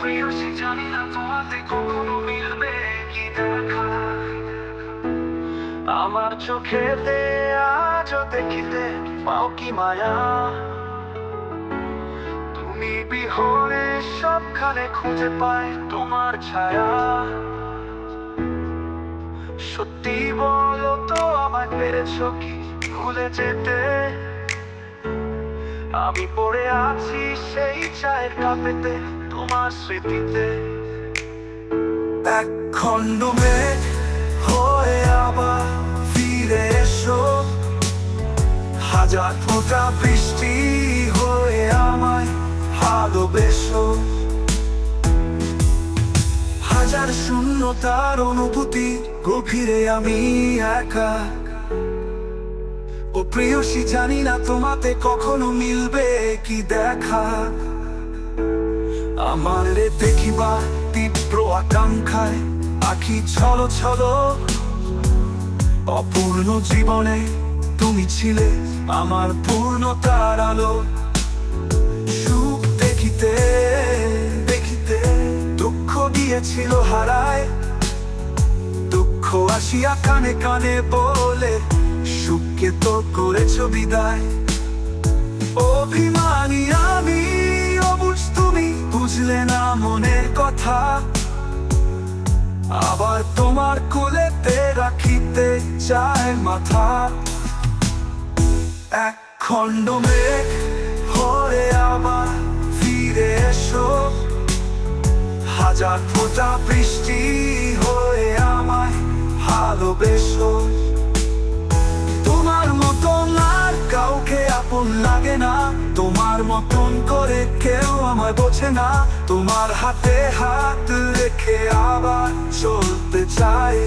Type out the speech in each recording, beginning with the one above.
প্রেয়সী জানি না কি আমার চোখেতে আজ দেখিতে পাও কি মায়া? তুমি বিহরে সবখানে খুঁজে পায় তোমার ছায়া। সত্যি বলো তো আমায় পেরেছ কি ভুলে যেতে? আমি পড়ে আছি সেই চায়ের কাপেতে। তোমার স্মৃতিতে। এক খণ্ড হয়ে আবার ফিরে এসো। হাজার ফোঁটা বৃষ্টি হয়ে আমায় ভালোবেসো হাজার শূন্যতার অনুভূতি গভীরে আমি একা। ও প্রিয়সী, জানি না তোমাতে কখনো মিলবে কি দেখা। আমার রে দেখিবা তীব্র আকাঙ্ক্ষায় আখি ছলো ছলো। অপূর্ণ জীবনে তুমি ছিলে আমার পূর্ণতার আলো। সুখ দেখিতে দেখিতে দুঃখ দিয়েছিল হারায়। দুঃখ আসিয়া কানে কানে বলে, সুখকে তো করেছ বিদায়। অভিমানী আবার তোমার কোলেতে রাখিতে চায় মাথা। এক খণ্ড মেঘ আবার ফিরে এসো। হাজার ফোঁটা বৃষ্টি হয়ে আমায় ভালোবেসো। তোমার মতন আর কাউকে আপন লাগে না। তোমার মতন করে কেউ আমায় বোঝে না। তোমার হাতে হাত রেখে আবার চলতে চাই।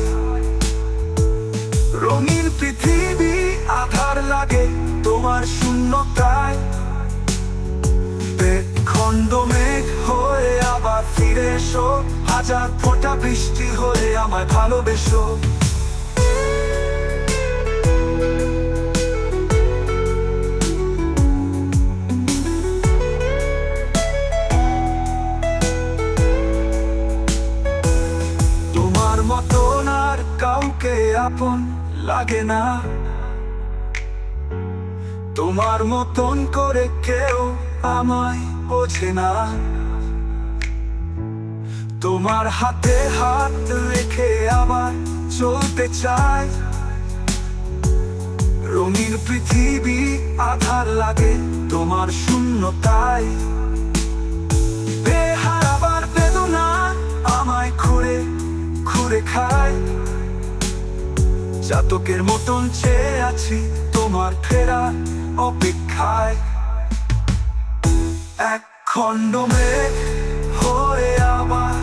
রঙিন পৃথিবী আধার লাগে তোমার শূন্যতায়। খণ্ড মেঘ হয়ে আবার ফিরে এসো। হাজার ফোঁটা বৃষ্টি হয়ে আমায় ভালোবেসো। কাউকে আপন লাগে না। তোমার মতন করে কেউ আমায় বোঝে না। তোমার হাতে হাত রেখে আবার চলতে চাই। রঙিন পৃথিবী আধার লাগে তোমার শূন্যতায়। জাতকের মতন চেয়ে আছি তোমার ফেরা অপেক্ষায়। এক হয়ে আমার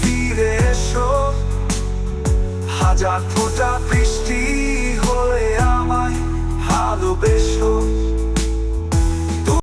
ফিরে এসো। হাজার ফোটা বৃষ্টি